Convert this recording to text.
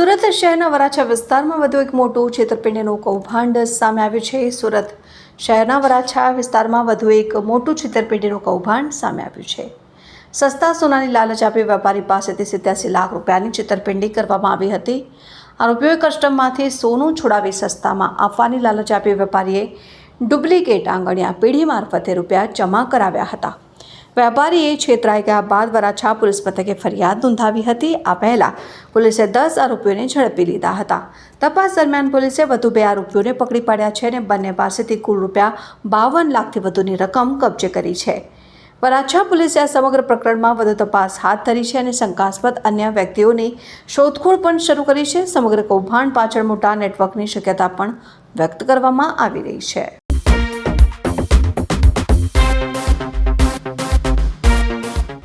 સુરત શહેરના વરાછા વિસ્તારમાં વધુ એક મોટું છેતરપિંડીનું કૌભાંડ સામે આવ્યું છે. સુરત શહેરના વરાછા વિસ્તારમાં વધુ એક મોટું છેતરપિંડીનું કૌભાંડ સામે આવ્યું છે. સસ્તા સોનાની લાલચ આપી વેપારી પાસેથી સિત્યાસી લાખ રૂપિયાની છેતરપિંડી કરવામાં આવી હતી. આરોપીઓએ કસ્ટમમાંથી સોનું છોડાવી સસ્તામાં આપવાની લાલચ આપી વેપારીએ ડુપ્લિકેટ આંગણિયા પેઢી મારફતે રૂપિયા જમા કરાવ્યા હતા. વેપારીએ છેતરાઈ ગયા બાદ વરાછા પોલીસ મથકે ફરિયાદ નોંધાવી હતી. આ પહેલા પોલીસે દસ આરોપીઓને ઝડપી લીધા હતા. તપાસ દરમિયાન પોલીસે વધુ બે આરોપીઓને પકડી પાડ્યા છે અને બંને પાસેથી કુલ રૂપિયા બાવન લાખથી વધુની રકમ કબજે કરી છે. વરાછા પોલીસે આ સમગ્ર પ્રકરણમાં વધુ તપાસ હાથ ધરી છે અને શંકાસ્પદ અન્ય વ્યક્તિઓની શોધખોળ પણ શરૂ કરી છે. સમગ્ર કૌભાંડ પાછળ મોટા નેટવર્કની શક્યતા પણ વ્યક્ત કરવામાં આવી રહી છે.